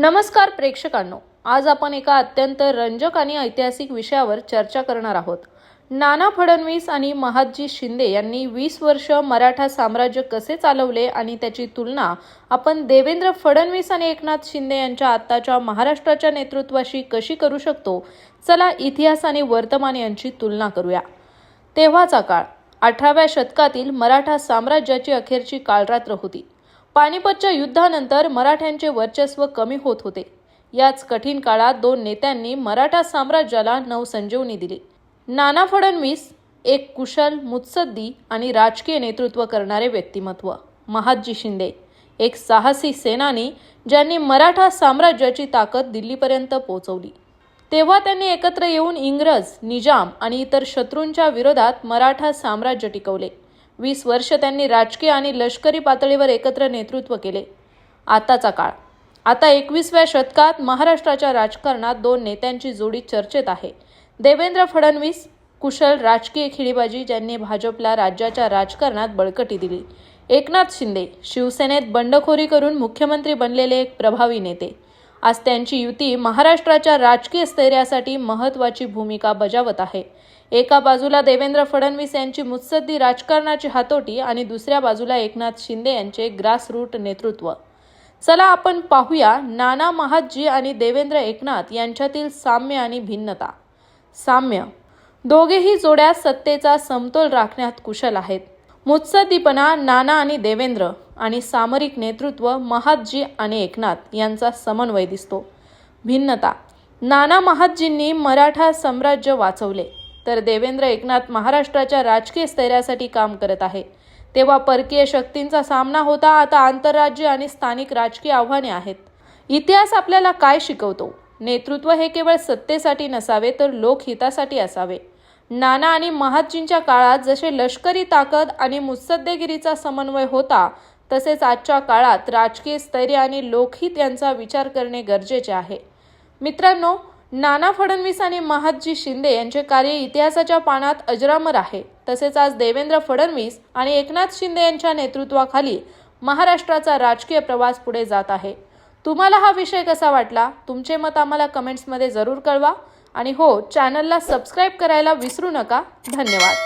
नमस्कार प्रेक्षकांनो. आज आपण एका अत्यंत रंजक आणि ऐतिहासिक विषयावर चर्चा करणार आहोत. नाना फडणवीस आणि महादजी शिंदे यांनी वीस वर्ष मराठा साम्राज्य कसे चालवले आणि त्याची तुलना आपण देवेंद्र फडणवीस आणि एकनाथ शिंदे यांच्या आत्ताच्या महाराष्ट्राच्या नेतृत्वाशी कशी करू शकतो? चला इतिहास आणि वर्तमान यांची तुलना करूया. तेव्हाचा काळ. अठराव्या शतकातील मराठा साम्राज्याची अखेरची काळरात्र होती. पानिपतच्या युद्धानंतर मराठ्यांचे वर्चस्व कमी होत होते. याच कठीण काळात दोन नेत्यांनी मराठा साम्राज्याला नवसंजीवनी दिली. नाना फडणवीस एक कुशल मुत्सद्दी आणि राजकीय नेतृत्व करणारे व्यक्तिमत्व. महादजी शिंदे एक साहसी सेनानी ज्यांनी मराठा साम्राज्याची ताकद दिल्लीपर्यंत पोहोचवली. तेव्हा त्यांनी एकत्र येऊन इंग्रज निजाम आणि इतर शत्रूंच्या विरोधात मराठा साम्राज्य टिकवले. वीस वर्ष त्यांनी राजकीय आणि लष्करी पातळीवर एकत्र नेतृत्व केले. आताचा काळ. आता एकवीसव्या शतकात महाराष्ट्राच्या राजकारणात दोन नेत्यांची जोडी चर्चेत आहे. देवेंद्र फडणवीस कुशल राजकीय खिळीबाजी ज्यांनी भाजपला राज्याच्या राजकारणात बळकटी दिली. एकनाथ शिंदे शिवसेनेत बंडखोरी करून मुख्यमंत्री बनलेले एक प्रभावी नेते. आज त्यांची युती महाराष्ट्राच्या राजकीय स्थैर्यासाठी महत्त्वाची भूमिका बजावत आहे. एका बाजूला देवेंद्र फडणवीस यांची मुत्सद्दी राजकारणाची हातोटी आणि दुसऱ्या बाजूला एकनाथ शिंदे यांचे ग्रासरूट नेतृत्व. चला आपण पाहूया नाना महादजी आणि देवेंद्र एकनाथ यांच्यातील साम्य आणि भिन्नता. साम्य. दोघेही जोड्या सत्तेचा समतोल राखण्यात कुशल आहेत. मुत्सद्दीपना नाना आणि देवेंद्र आणि सामरिक नेतृत्व महादजी आणि एकनाथ यांचा समन्वय दिसतो. भिन्नता. नाना महादजींनी मराठा साम्राज्य वाचवले तर देवेंद्र एकनाथ महाराष्ट्राच्या राजकीय स्थैर्यासाठी काम करत आहे. तेव्हा परकीय शक्तींचा सामना होता आता आंतरराज्य आणि स्थानिक राजकीय आव्हाने आहेत. इतिहास आपल्याला काय शिकवतो? नेतृत्व हे केवळ सत्तेसाठी नसावे तर लोकहितासाठी असावे. नाना आणि महादजींच्या काळात जसे लष्करी ताकद आणि मुत्सद्देगिरीचा समन्वय होता तसेच आजच्या काळात राजकीय स्थैर्य आणि लोकहित यांचा विचार करणे गरजेचे आहे. मित्रांनो नाना फडणवीस आणि महादजी शिंदे यांचे कार्य इतिहासाच्या पानात अजरामर आहे. तसेच आज देवेंद्र फडणवीस आणि एकनाथ शिंदे यांच्या नेतृत्वाखाली महाराष्ट्राचा राजकीय प्रवास पुढे जात आहे. तुम्हाला हा विषय कसा वाटला? तुमचे मत आम्हाला कमेंट्समध्ये जरूर कळवा. आणि हो चॅनलला सबस्क्राईब करायला विसरू नका. धन्यवाद.